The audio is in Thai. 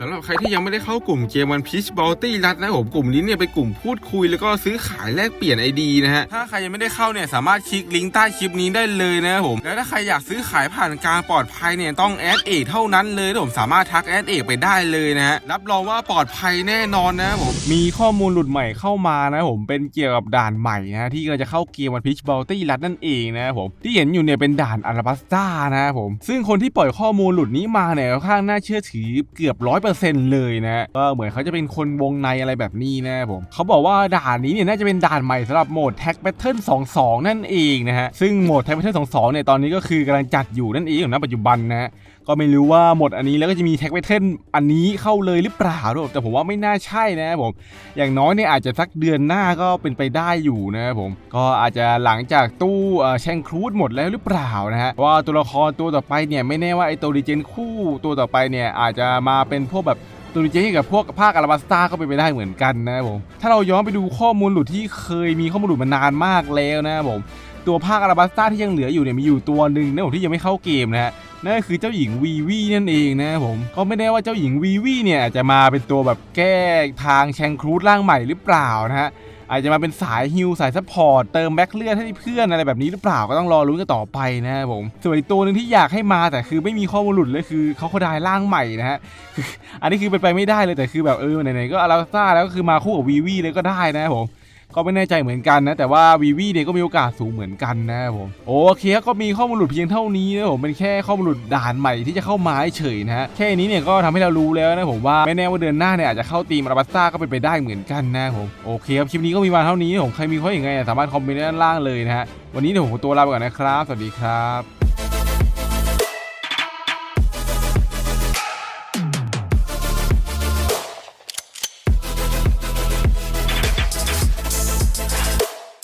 สำหรับใครที่ยังไม่ได้เข้ากลุ่มเกมวันพีชบอลตี้รัดนะผมกลุ่มนี้เนี่ยเป็นกลุ่มพูดคุยแล้วก็ซื้อขายแลกเปลี่ยนไอดีนะฮะถ้าใครยังไม่ได้เข้าเนี่ยสามารถคลิกลิงก์ใต้คลิปนี้ได้เลยนะผมแล้วถ้าใครอยากซื้อขายผ่านการปลอดภัยเนี่ยต้องแอดเอกเท่านั้นเลยผมสามารถทักแอดเอกไปได้เลยนะฮะรับรองว่าปลอดภัยแน่นอนนะผมมีข้อมูลหลุดใหม่เข้ามานะผมเป็นเกี่ยวกับด่านใหม่นะที่กำลังจะเข้าเกมวันพีชบอลตี้รัดนั่นเองนะผมที่เห็นอยู่เนี่ยเป็นด่านอาราบัสตานะผมซึ่งคนที่ปล่อยข้อมูลหลุดนี้มาเนี่ยค่อนข้างน่าเชื่อถือเกือบร้อยเปอร์เซ็นต์เลยนะก็เหมือนเขาจะเป็นคนวงในอะไรแบบนี้นะผมเขาบอกว่าด่านนี้เนี่ยน่าจะเป็นด่านใหม่สำหรับโหมดแท็กแพทเทิร์น22 นั่นเองนะฮะซึ่งโหมดแท็กแพทเทิร์น22เนี่ยตอนนี้ก็คือกำลังจัดอยู่นั่นเองอยู่ณปัจจุบันนะฮะ ก็ไม่รู้ว่าหมดอันนี้แล้วก็จะมีแท็กแพทเทิร์นอันนี้เข้าเลยหรือเปล่าด้วยแต่ผมว่าไม่น่าใช่นะครับผมอย่างน้อยเนี่ยอาจจะสักเดือนหน้าก็เป็นไปได้อยู่นะครับผมก็อาจจะหลังจากตู้แชงครูดหมดแล้วหรือเปล่านะฮะว่าตัวละครตัวต่อไปเนี่ยไม่แน่ว่าไอตัวดีเจนคู่ตัวต่อไปเนี่ยอาจจะมาเป็นพวกแบบตัวดีเจนกับพวกภาคอาราบัสตาก็เป็นไปได้เหมือนกันนะครับผมถ้าเราย้อนไปดูข้อมูลหลุดที่เคยมีข้อมูลหลุดมานานมากแล้วนะครับผมตัวภาคอาราบัสตาที่ยังเหลืออยู่เนี่ยมีอยู่ตัวหนึ่งนะผมที่ยังไม่เข้าเกมนะฮะ นั่นคือเจ้าหญิงวีวีนั่นเองนะครับผมก็ไม่แน่ว่าเจ้าหญิงวีวีเนี่ยอาจจะมาเป็นตัวแบบแก้ทางแชงครูดร่างใหม่หรือเปล่านะฮะอาจจะมาเป็นสายฮิลสายซัพพอร์ตเติมแบ็คเลือดให้เพื่อนอะไรแบบนี้หรือเปล่าก็ต้องรอลุ้นกันต่อไปนะครับผมส่วนอีกตัวหนึ่งที่อยากให้มาแต่คือไม่มีข้อมูลหลุดเลยคือเขาเขาได้ร่างใหม่นะฮะออันนี้คือเป็นไปไม่ได้เลยแต่คือแบบเออไหนๆก็อาราซ่าแล้วก็คือมาคู่กับวีวีเลยก็ได้นะครับผม ก็ไม่แน่ใจเหมือนกันนะ แต่ว่าวีวีเนี่ยก็มีโอกาสสูงเหมือนกันนะครับผมโอเคครับก็มีข้อมูลหลุดเพียงเท่านี้นะผมเป็นแค่ข้อมูลหลุดด่านใหม่ที่จะเข้ามาเฉยนะฮะแค่นี้เนี่ยก็ทำให้เรารู้แล้วนะผมว่าไม่แน่ว่าเดือนหน้าเนี่ยอาจจะเข้าทีมอาราบัสต้าก็เป็นไปได้เหมือนกันนะครับผมโอเคครับคลิปนี้ก็มีมาเท่านี้ผมใครมีข้อย่างไงสามารถคอมเมนต์ด้านล่างเลยนะฮะวันนี้เดี๋ยวผมขอตัวลาไปก่อนนะครับ สวัสดีครับ